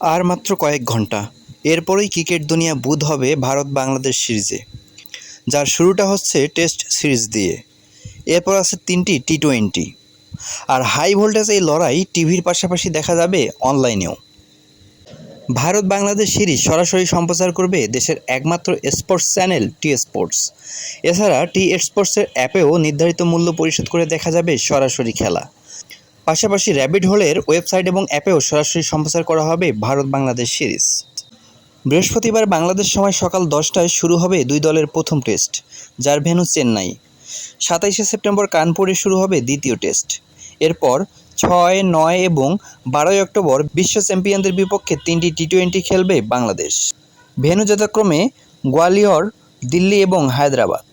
আর মাত্র কয়েক ঘণ্টা। এরপরেই ক্রিকেট দুনিয়া বুধ হবে ভারত বাংলাদেশ সিরিজে, যার শুরুটা হচ্ছে টেস্ট সিরিজ দিয়ে। এরপর আছে তিনটি টি টোয়েন্টি আর হাই ভোল্টেজ এই লড়াই টিভির পাশাপাশি দেখা যাবে অনলাইনেও। ভারত বাংলাদেশ সিরিজ সরাসরি সম্প্রচার করবে দেশের একমাত্র স্পোর্টস চ্যানেল টি স্পোর্টস এছাড়া টি স্পোর্টসের অ্যাপেও নির্ধারিত মূল্য পরিশোধ করে দেখা যাবে সরাসরি খেলা। পাশাপাশি র্যাবিড হোলের ওয়েবসাইট এবং অ্যাপেও সরাসরি সম্প্রচার করা হবে ভারত বাংলাদেশ সিরিজ বৃহস্পতিবার বাংলাদেশ সময় সকাল দশটায় শুরু হবে দুই দলের প্রথম টেস্ট যার ভেন্যু চেন্নাই। সাতাইশে সেপ্টেম্বর কানপুরে শুরু হবে দ্বিতীয় টেস্ট এরপর ছয়, নয় এবং বারোই অক্টোবর বিশ্ব চ্যাম্পিয়নদের বিপক্ষে তিনটি টি টোয়েন্টি খেলবে বাংলাদেশ। ভেন্যু যথাক্রমে গোয়ালিয়র, দিল্লি এবং হায়দ্রাবাদ।